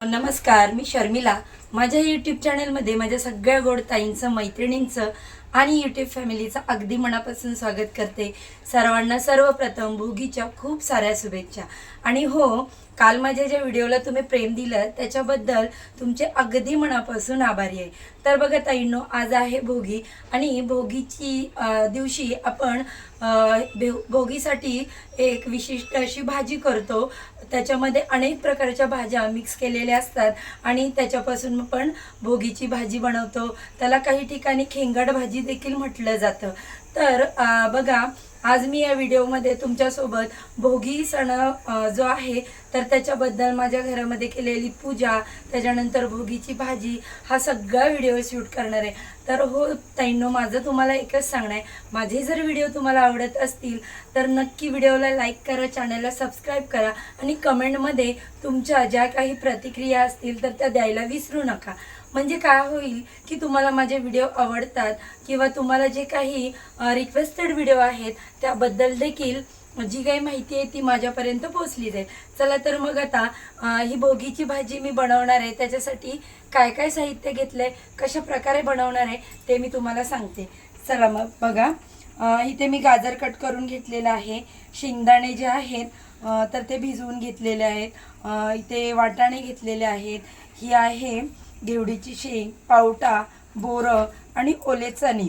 नमस्कार मी शर्मिला. माझ्या यूट्यूब चॅनलमध्ये माझ्या सगळ्या गोड ताईंचं मैत्रिणींचं आणि यूट्यूब फॅमिलीचं अगदी मनापासून स्वागत करते सर्वांना. सर्वप्रथम भोगीच्या खूप साऱ्या शुभेच्छा. आणि हो काल माझ्या ज्या व्हिडिओला तुम्ही प्रेम दिलं त्याच्याबद्दल तुमचे अगदी मनापासून आभारी आहे. तर बघा ताईंनो आज आहे भोगी आणि भोगीची दिवशी आपण भोगीसाठी एक विशिष्ट अशी भाजी करतो. त्याच्यामध्ये अनेक प्रकारच्या भाज्या मिक्स केलेल्या असतात आणि त्याच्यापासून पण भोगीची भाजी बनवतो. त्याला काही ठिकाणी खेंगड भाजी देखील म्हटलं जातं. तर बघा आज मी या व्हिडिओमध्ये तुमच्यासोबत भोगी सण जो आहे तर त्याच्याबद्दल माझ्या घरामध्ये केलेली पूजा त्याच्यानंतर भोगीची भाजी हा सगळा व्हिडिओ शूट करणार आहे. तर हो ताईंनो माझं तुम्हाला एकच सांगणं आहे. माझे जर व्हिडिओ तुम्हाला आवडत असतील तर नक्की व्हिडिओला लाईक करा चॅनलला सबस्क्राईब करा आणि कमेंटमध्ये तुमच्या ज्या काही प्रतिक्रिया असतील तर त्या द्यायला विसरू नका. म्हणजे काय होईल की तुम्हाला माझे व्हिडिओ आवडतात किंवा तुम्हाला जे काही रिक्वेस्टेड व्हिडिओ आहेत त्याबद्दल देखील जी काही माहिती आहे ती माझ्यापर्यंत पोहोचली जाईल चला तर मग आता ही भोगीची भाजी मी बनवणार आहे. त्याच्यासाठी काय काय साहित्य घेतलं आहे कशा प्रकारे बनवणार आहे ते मी तुम्हाला सांगते. चला मग बघा. इथे मी गाजर कट करून घेतलेलं आहे. शेंगदाणे जे आहेत तर ते भिजवून घेतलेले आहेत. इथे वाटाणे घेतलेले आहेत. ही आहे घेवडीची शेंग पावटा बोरं आणि ओले चणे.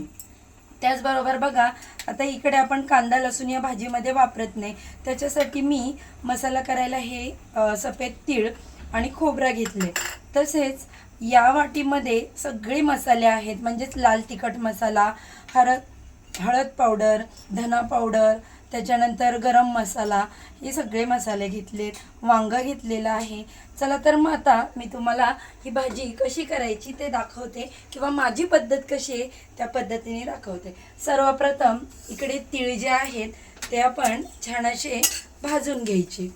त्याचबरोबर बघा आता इकडे आपण कांदा लसूण या भाजीमध्ये वापरत नाही. त्याच्यासाठी मी मसाला करायला हे सफेद तीळ आणि खोबरा घेतले. तसेच या वाटीमध्ये सगळे मसाले आहेत म्हणजेच लाल तिखट मसाला हळद हळद पावडर धना पावडर त्याच्यानंतर गरम मसाला हे सगळे मसाले घेतलेत. वांगं घेतलेलं आहे. चला तर मग आता मी तुम्हाला ही भाजी कशी करायची ते दाखवते किंवा माझी पद्धत कशी आहे त्या पद्धतीने दाखवते. सर्वप्रथम इकडे तीळ जे आहेत ते आपण छान असे भाजून घ्यायचे.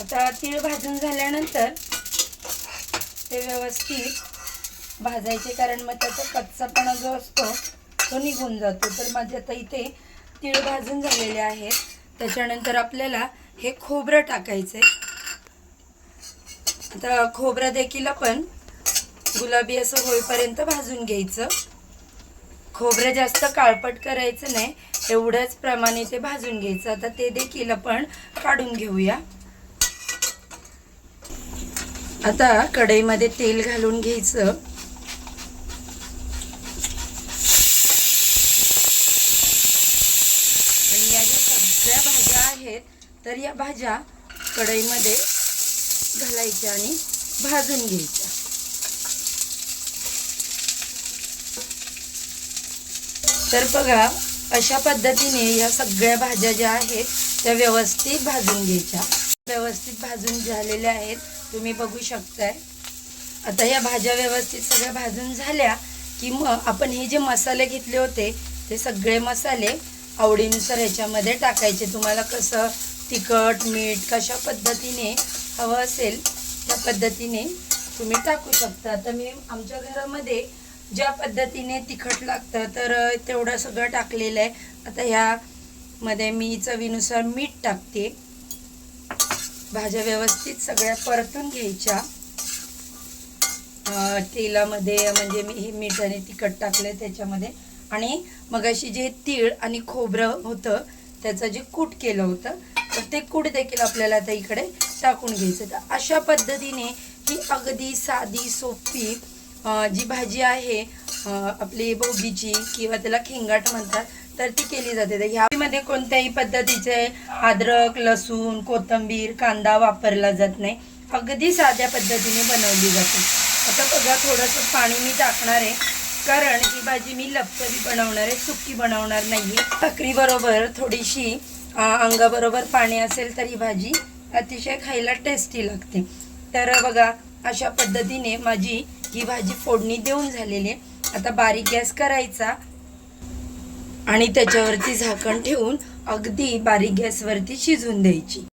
आता तीळ भाजून झाल्यानंतर ते व्यवस्थित भाजायचे कारण मग त्याचा कच्चापणा जो असतो तो निघून जातो. तर माझे आता इथे तीळ भाजून झालेले आहेत. त्याच्यानंतर आपल्याला हे खोबरं टाकायचं आता खोबरं देखील आपण गुलाबी असं होईपर्यंत भाजून घ्यायचं. खोबरं जास्त काळपट करायचं नाही. एवढ्याच प्रमाणे ते भाजून घ्यायचं. आता ते देखील आपण काढून घेऊया. आता कढईमध्ये तेल घालून घ्यायचं आणि या ज्या सगळ्या भाज्या आहेत तर या भाज्या कढईमध्ये घालायच्या आणि भाजून घ्यायच्या. तर बघा अशा पद्धतीने या सगळ्या भाज्या ज्या आहेत त्या व्यवस्थित भाजून घ्यायच्या. व्यवस्थित भाजून झालेल्या आहेत तुम्ही बघू शकताय. आता या भाज्या व्यवस्थित सगळ्या भाजून झाल्या की मग आपण हे जे मसाले घेतले होते ते सगळे मसाले आवडीनुसार ह्याच्यामध्ये टाकायचे. तुम्हाला कसं तिखट मीठ कशा पद्धतीने हवं असेल त्या पद्धतीने तुम्ही टाकू शकता. आता मी आमच्या घरामध्ये ज्या पद्धतीने तिखट लागतं तर तेवढं सगळं टाकलेलं आहे. आता ह्यामध्ये मी चवीनुसार मीठ टाकते. भाज्या व्यवस्थित सगळ्या परतून घ्यायच्या. तेलामध्ये म्हणजे मी हे मीठ आणि तिखट टाकलं त्याच्यामध्ये. आणि मग अशी जे तीळ आणि खोबरं होतं त्याचं जे कूट केलं होतं ते कूड देखील आपल्याला आता इकडे टाकून घ्यायचं तर अशा पद्धतीने ही अगदी साधी सोपी जी भाजी आहे आपली बोगीची किंवा त्याला खिंगाट म्हणतात तर ती केली जाते. तर ह्यामध्ये कोणत्याही पद्धतीचे अद्रक लसूण कोथिंबीर कांदा वापरला जात नाही. अगदी साध्या पद्धतीने बनवली जाते. आता बघा थोडंसं पाणी मी टाकणार आहे कारण ही भाजी मी लपकरी बनवणार आहे सुकी बनवणार नाही आहे बरोबर थोडीशी अंगाबरोबर पाणी असेल तर ही भाजी अतिशय खायला टेस्टी लागते. तर बघा अशा पद्धतीने माझी ही भाजी फोडणी देऊन झालेली आहे. आता बारीक गॅस करायचा आणि त्याच्यावरती झाकण ठेवून अगदी बारीक गॅसवरती शिजवून द्यायची.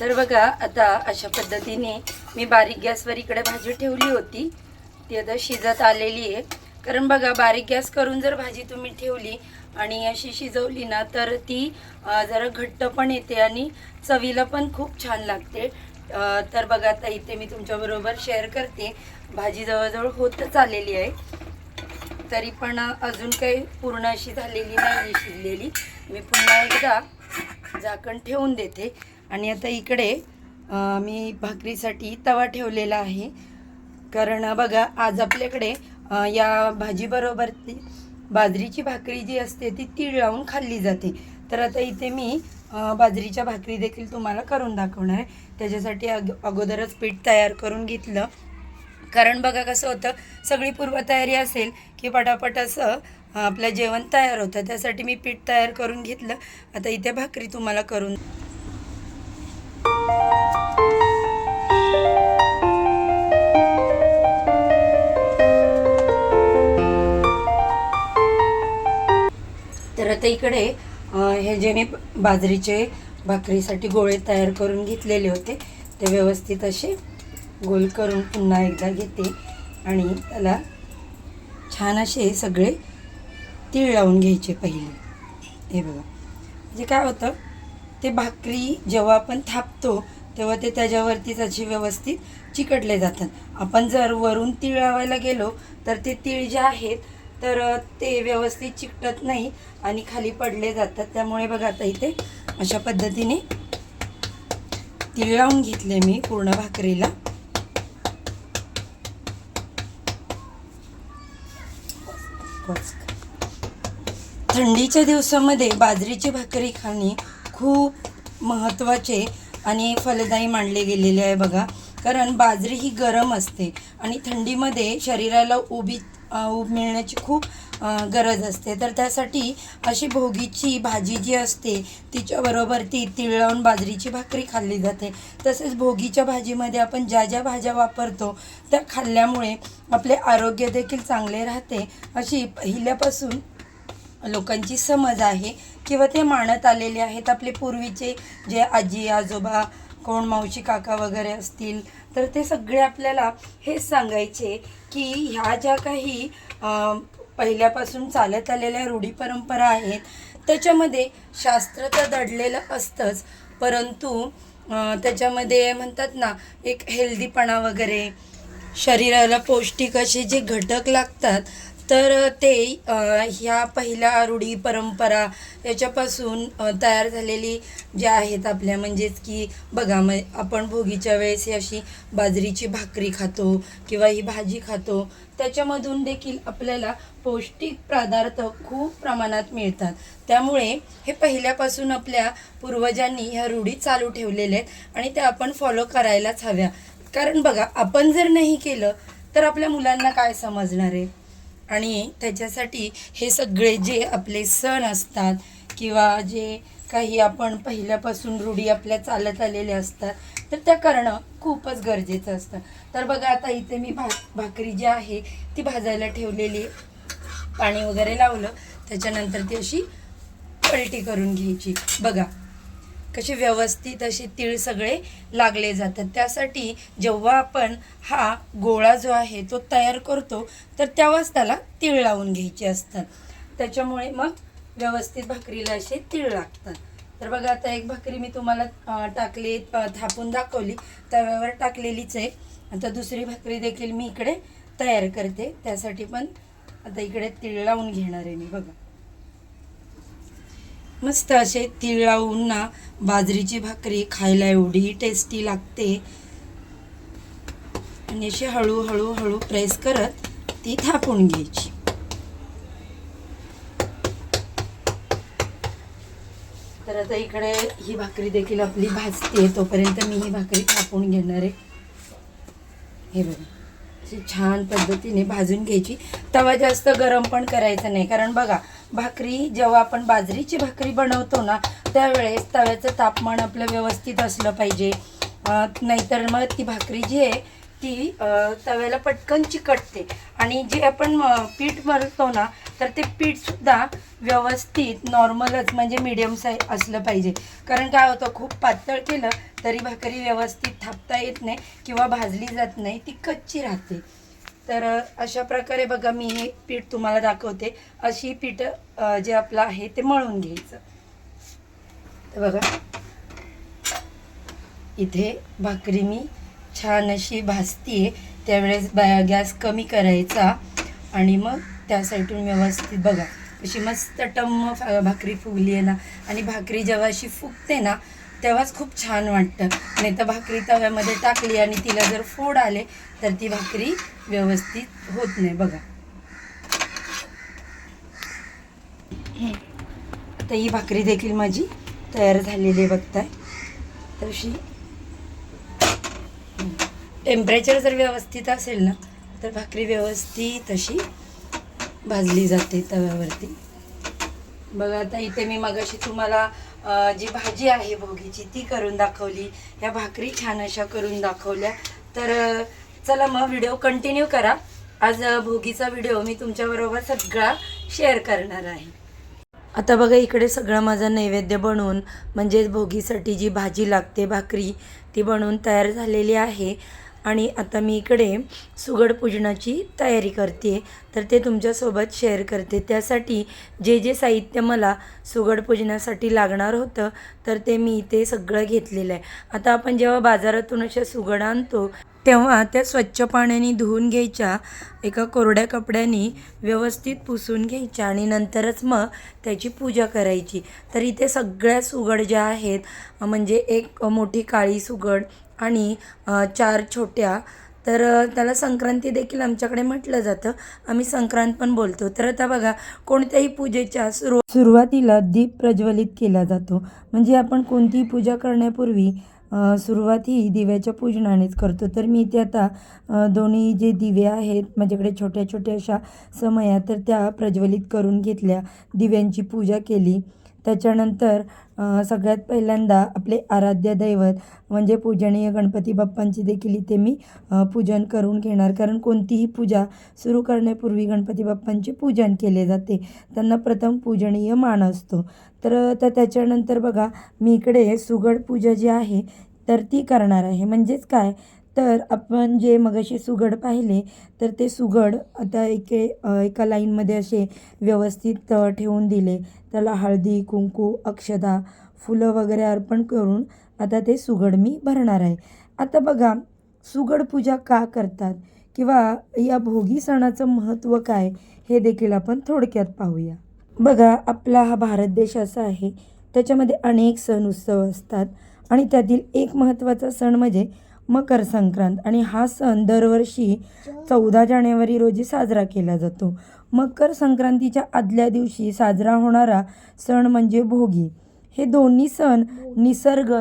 तर बघा आता अशा पद्धतीने मी बारीक गॅसवर इकडे भाजी ठेवली होती. ती आता शिजत आलेली आहे. कारण बघा बारीक गॅस करून जर भाजी तुम्ही ठेवली आणि अशी शिजवली ना तर ती जरा घट्ट पण येते आणि चवीला पण खूप छान लागते. तर बघा आता इथे मी तुमच्याबरोबर शेअर करते. भाजी जवळजवळ होतच आलेली आहे. तरी पण अजून काही पूर्ण अशी झालेली नाही शिजलेली. मी पुन्हा एकदा झाकण ठेवून देते. आणि आता इकडे मी भाकरीसाठी तवा ठेवलेला आहे. कारण बघा आज आपल्याकडे या भाजीबरोबर ती बाजरीची भाकरी जी असते ती तीळ लावून खाल्ली जाते. तर आता इथे मी बाजरीच्या भाकरी देखील तुम्हाला करून दाखवणार आहे. त्याच्यासाठी अग अगोदरच पीठ तयार करून घेतलं. कारण बघा कसं होतं सगळी पूर्वतयारी असेल की पटापट असं आपलं जेवण तयार होतं. त्यासाठी मी पीठ तयार करून घेतलं. आता इथे भाकरी तुम्हाला करून तर आता इकडे हे जे मी बाजरीचे भाकरीसाठी गोळे तयार करून घेतलेले होते ते व्यवस्थित असे गोल करून पुन्हा एकदा घेते आणि त्याला छान असे सगळे तीळ लावून घ्यायचे पहिले. हे बघा. म्हणजे काय होतं ते भाकरी जेव्हा आपण थापतो तेव्हा ते त्याच्यावरतीच अशी व्यवस्थित चिकटले जातात. आपण जर वरून तीळ लावायला गेलो तर ते तीळ जे आहेत तर ते व्यवस्थित चिकटत नाही आणि खाली पडले जातात. त्यामुळे बघा आता इथे अशा पद्धतीने तिळ लावून घेतले मी पूर्ण भाकरीला. थंडीच्या दिवसामध्ये बाजरीची भाकरी खाणे खूप महत्त्वाचे आणि फलदायी मानले गेलेले आहे बघा. कारण बाजरी ही गरम असते आणि थंडीमध्ये शरीराला उभी ऊब मिळण्याची खूप गरज असते. तर त्यासाठी अशी भोगीची भाजी जी असते तिच्याबरोबर ती तिळ लावून बाजरीची भाकरी खाल्ली जाते. तसेच भोगीच्या भाजीमध्ये आपण ज्या ज्या भाज्या वापरतो त्या खाल्ल्यामुळे आपले आरोग्य देखील चांगले राहते. अशी पहिल्यापासून लोकांची समज आहे किंवा ते मानत आलेले आहेत. आपले पूर्वीचे जे आजी आजोबा कोण मावशी काका वगैरे असतील तर ते सगळे आपल्याला हेच सांगायचे की ह्या ज्या काही पहिल्यापासून चालत आलेल्या रूढी परंपरा आहेत त्याच्यामध्ये शास्त्र तर दडलेलं असतंच परंतु त्याच्यामध्ये म्हणतात ना एक हेल्दीपणा वगैरे शरीराला पौष्टिक असे जे घटक लागतात तर ते ह्या पहिल्या रूढी परंपरा याच्यापासून तयार झालेली ज्या आहेत आपल्या म्हणजेच की बघा मग आपण भोगीच्या वेळेस ही अशी बाजरीची भाकरी खातो किंवा ही भाजी खातो त्याच्यामधून देखील आपल्याला पौष्टिक पदार्थ खूप प्रमाणात मिळतात. त्यामुळे हे पहिल्यापासून आपल्या पूर्वजांनी ह्या रूढी चालू ठेवलेल्या आहेत आणि त्या आपण फॉलो करायलाच हव्या. कारण बघा आपण जर नाही केलं तर आपल्या मुलांना काय समजणार आहे? आणि त्याच्यासाठी हे सगळे जे आपले सण असतात किंवा जे काही आपण पहिल्यापासून रूढी आपल्या चालत आलेल्या असतात तर त्या करणं खूपच गरजेचं असतं. तर बघा आता इथे मी भा भाकरी जी आहे ती भाजायला ठेवलेली पाणी वगैरे लावलं. त्याच्यानंतर ती अशी पलटी करून घ्यायची. बघा कसे व्यवस्थित असे तीळ सगळे लागले जातात. त्यासाठी जेव्हा आपण हा गोळा जो आहे तो तयार करतो तर तेव्हाच त्याला तीळ लावून घ्यायचे असतात. त्याच्यामुळे मग व्यवस्थित भाकरीला असे तीळ लागतात. तर बघा आता एक भाकरी मी तुम्हाला टाकली थापून दाखवली. तव्यावर टाकलेलीच आहे. आता दुसरी भाकरी देखील मी इकडे तयार करते. त्यासाठी पण आता इकडे तीळ लावून घेणार आहे मी. बघा. मस्त असे तीळ लावून ना बाजरीची भाकरी खायला एवढी टेस्टी लागते. आणि अशी हळूहळू हळू प्रेस करत ती थापून घ्यायची. तर आता इकडे ही भाकरी देखील आपली भाजते तोपर्यंत मी ही भाकरी थापून घेणार आहे. हे बघा अशी छान पद्धतीने भाजून घ्यायची. तवा जास्त गरम पण करायचा नाही कारण बघा भाकरी जेव्हा आपण बाजरीची भाकरी बनवतो ना त्यावेळेस तव्याचं तापमान आपलं व्यवस्थित असलं पाहिजे. नाहीतर मग ती भाकरी जी आहे ती तव्याला पटकन चिकटते. आणि जे आपण पीठ मरतो ना तर ते पीठसुद्धा व्यवस्थित नॉर्मलच म्हणजे मीडियम साईज असलं पाहिजे. कारण काय होतं खूप पातळ केलं तरी भाकरी व्यवस्थित थापता येत नाही किंवा भाजली जात नाही ती कच्ची राहते. तर अशा प्रकारे बघा मी हे पीठ तुम्हाला दाखवते. अशी पीठ जे आपलं आहे ते मळून घ्यायचं. तर बघा. इथे भाकरी मी छान अशी भाजतीये. त्यावेळेस गॅस कमी करायचा आणि मग त्या साईडून व्यवस्थित बघा. अशी मस्त टम्म भाकरी फुगली आहे ना. आणि भाकरी जेव्हा अशी फुगते ना तेव्हाच खूप छान वाटतं. नाही तर भाकरी तव्यामध्ये टाकली आणि तिला जर फोड आले तर ती भाकरी व्यवस्थित होत नाही. बघा. आता ही भाकरी देखील माझी तयार झालेली आहे बघताय. तशी टेम्परेचर जर व्यवस्थित असेल ना तर भाकरी व्यवस्थित अशी भाजली जाते तव्यावरती. बघा आता इथे मी मगाशी तुम्हाला जी भाजी आहे भोगीची ती करून दाखवली. ह्या भाकरी छान अशा करून दाखवल्या. तर चला मग व्हिडिओ कंटिन्यू करा. आज भोगीचा व्हिडिओ मी तुमच्याबरोबर सगळा शेअर करणार आहे. आता बघा इकडे सगळं माझा नैवेद्य बनवून म्हणजेच भोगीसाठी जी भाजी लागते भाकरी ती बनवून तयार झालेली आहे. आणि आता मी इकडे सुगड पूजनाची तयारी करते. तर ते तुमच्यासोबत शेअर करते. त्यासाठी जे जे साहित्य मला सुगड पूजनासाठी लागणार होतं तर ते मी इथे सगळं घेतलेलं आहे. आता आपण जेव्हा बाजारातून अशा सुगड आणतो तेव्हा त्या स्वच्छ पाण्याने धुवून घ्यायच्या एका कोरड्या कपड्याने व्यवस्थित पुसून घ्यायच्या आणि नंतरच मग त्याची पूजा करायची. तर इथे सगळ्या सुगड ज्या आहेत म्हणजे एक मोठी काळी सुगड आणि चार छोट्या. तर त्याला संक्रांती देखील आमच्याकडे म्हटलं जातं. आम्ही संक्रांत पण बोलतो. तर आता बघा कोणत्याही पूजेच्या सुरू सुरुवातीला दीप प्रज्वलित केला जातो. म्हणजे आपण कोणतीही पूजा करण्यापूर्वी सुरुवात ही दिव्याच्या पूजनानेच करतो. तर मी इथे आता दोन्ही जे दिवे आहेत माझ्याकडे छोट्या छोट्या अशा समया तर त्या प्रज्वलित करून घेतल्या दिव्यांची पूजा केली. त्याच्यानंतर सगळ्यात पहिल्यांदा आपले आराध्य दैवत म्हणजे पूजनीय गणपती बाप्पांची देखील इथे मी पूजन करून घेणार. कारण कोणतीही पूजा सुरू करण्यापूर्वी गणपती बाप्पांचे पूजन केले जाते. त्यांना प्रथम पूजनीय मान असतो. तर तर त्याच्यानंतर बघा मी इकडे सुगड पूजा जी आहे तर ती करणार आहे. म्हणजेच काय? तर आपण जे मगाशी सुगड पाहिले तर ते सुगड आता एके एका लाईनमध्ये असे व्यवस्थित ठेवून दिले. त्याला हळदी कुंकू अक्षदा फुलं वगैरे अर्पण करून आता ते सुगड मी भरणार आहे. आता बघा सुगड पूजा का करतात किंवा या भोगी सणाचं महत्त्व काय हे देखील आपण थोडक्यात पाहूया. बघा आपला हा भारत देश असा आहे त्याच्यामध्ये अनेक सण उत्सव असतात आणि त्यातील एक महत्त्वाचा सण म्हणजे मकर संक्रांत आणि हा सण दरवर्षी चौदा जानेवारी रोजी साजरा केला जातो. मकर संक्रांतीच्या आदल्या दिवशी साजरा होणारा सण म्हणजे भोगी. हे दोन्ही सण निसर्ग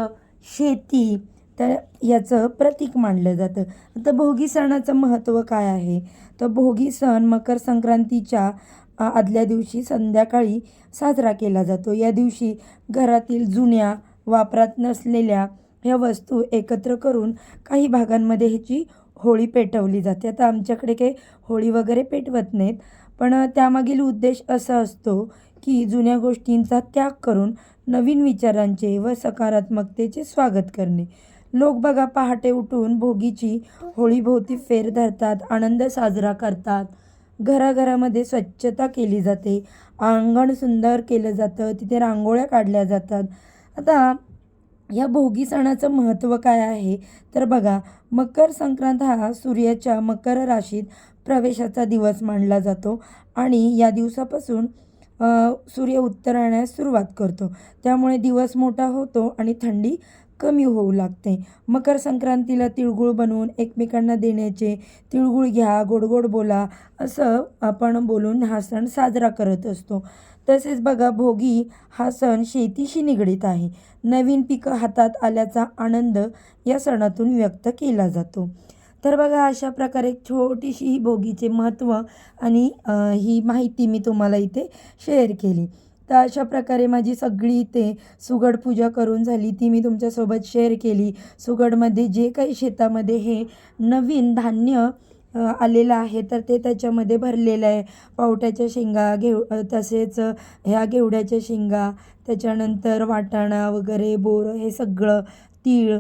शेती तर याचं प्रतीक मानलं जातं. आता भोगी सणाचं महत्त्व काय आहे? तर भोगी सण मकर संक्रांतीच्या आदल्या दिवशी संध्याकाळी साजरा केला जातो. या दिवशी घरातील जुन्या वापरात नसलेल्या ह्या वस्तू एकत्र करून काही भागांमध्ये ह्याची होळी पेटवली जाते. आता आमच्याकडे काही होळी वगैरे पेटवत नाहीत पण त्यामागील उद्देश असा असतो की जुन्या गोष्टींचा त्याग करून नवीन विचारांचे व सकारात्मकतेचे स्वागत करणे. लोक बघा पहाटे उठून भोगीची होळीभोवती फेर धरतात आनंद साजरा करतात. घराघरामध्ये स्वच्छता केली जाते. अंगण सुंदर केलं जातं तिथे रांगोळ्या काढल्या जातात. आता या भोगी सणाचं महत्त्व काय आहे? तर बघा मकर संक्रांत हा सूर्याच्या मकर राशीत प्रवेशाचा दिवस मानला जातो आणि या दिवसापासून सूर्य उत्तरायणास सुरुवात करतो. त्यामुळे दिवस मोठा होतो आणि थंडी कमी होऊ लागते. मकर संक्रांतीला तिळगुळ बनवून एकमेकांना देण्याचे तिळगुळ घ्या गोड गोड बोला असं आपण बोलून हा सण साजरा करत असतो. तसेच बघा भोगी हा सण शेतीशी निगडीत आहे. नवीन पिकं हातात आल्याचा आनंद या सणातून व्यक्त केला जातो. तर बघा अशा प्रकारे छोटीशी ही भोगीचे महत्त्व आणि ही माहिती मी तुम्हाला इथे शेअर केली. तर अशा प्रकारे माझी सगळी इथे सुगड पूजा करून झाली. ती मी तुमच्यासोबत शेअर केली. सुगडमध्ये जे काही शेतामध्ये हे नवीन धान्य आलेलं आहे तर ते त्याच्यामध्ये भरलेलं आहे. पावट्याच्या शेंगा घेव तसेच ह्या घेवड्याच्या शेंगा त्याच्यानंतर वाटाणा वगैरे बोर हे सगळं तीळ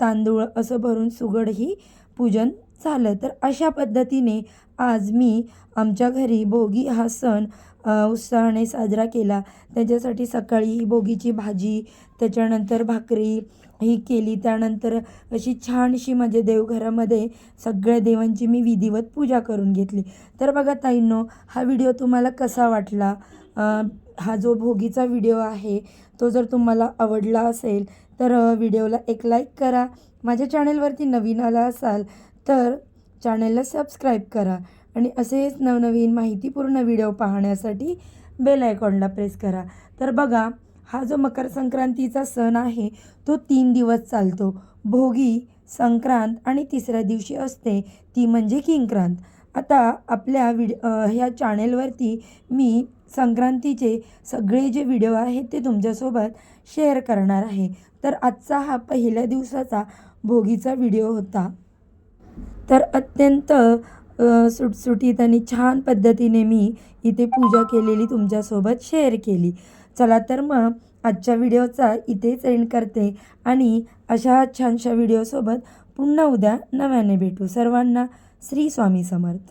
तांदूळ असं भरून सुगड ही पूजन झालं. तर अशा पद्धतीने आज मी आमच्या घरी भोगी हा सण उत्साहाने साजरा केला. त्याच्यासाठी सकाळी ही भोगीची भाजी त्याच्यानंतर भाकरी ही केली. त्यानंतर अशी छानशी माझ्या देवघरामध्ये सगळ्या देवांची मी विधिवत पूजा करून घेतली. तर बघा ताईंनो हा व्हिडिओ तुम्हाला कसा वाटला? हा जो भोगीचा व्हिडिओ आहे तो जर तुम्हाला आवडला असेल तर व्हिडिओला एक लाईक करा. माझ्या चॅनेलवरती नवीन आला असाल तर चॅनेलला सबस्क्राईब करा. आणि असेच नवनवीन माहितीपूर्ण व्हिडिओ पाहण्यासाठी बेल आयकॉनला प्रेस करा. तर बघा हा जो मकर संक्रांतीचा सण आहे तो तीन दिवस चालतो. भोगी संक्रांत आणि तिसऱ्या दिवशी असते. ती म्हणजे किंक्रांत. आता आपल्या विड ह्या चॅनेलवरती मी संक्रांतीचे सगळे जे व्हिडिओ आहेत ते तुमच्यासोबत शेअर करणार आहे. तर आजचा हा पहिल्या दिवसाचा भोगीचा व्हिडिओ होता. तर अत्यंत सुटसुटीत आणि छान पद्धतीने मी इथे पूजा केलेली तुमच्यासोबत शेअर केली. चला तर मग आजच्या व्हिडिओचा इथेच एंड करते आणि अशा छानशा व्हिडिओसोबत पुन्हा उद्या नव्याने भेटू. सर्वांना श्री स्वामी समर्थ.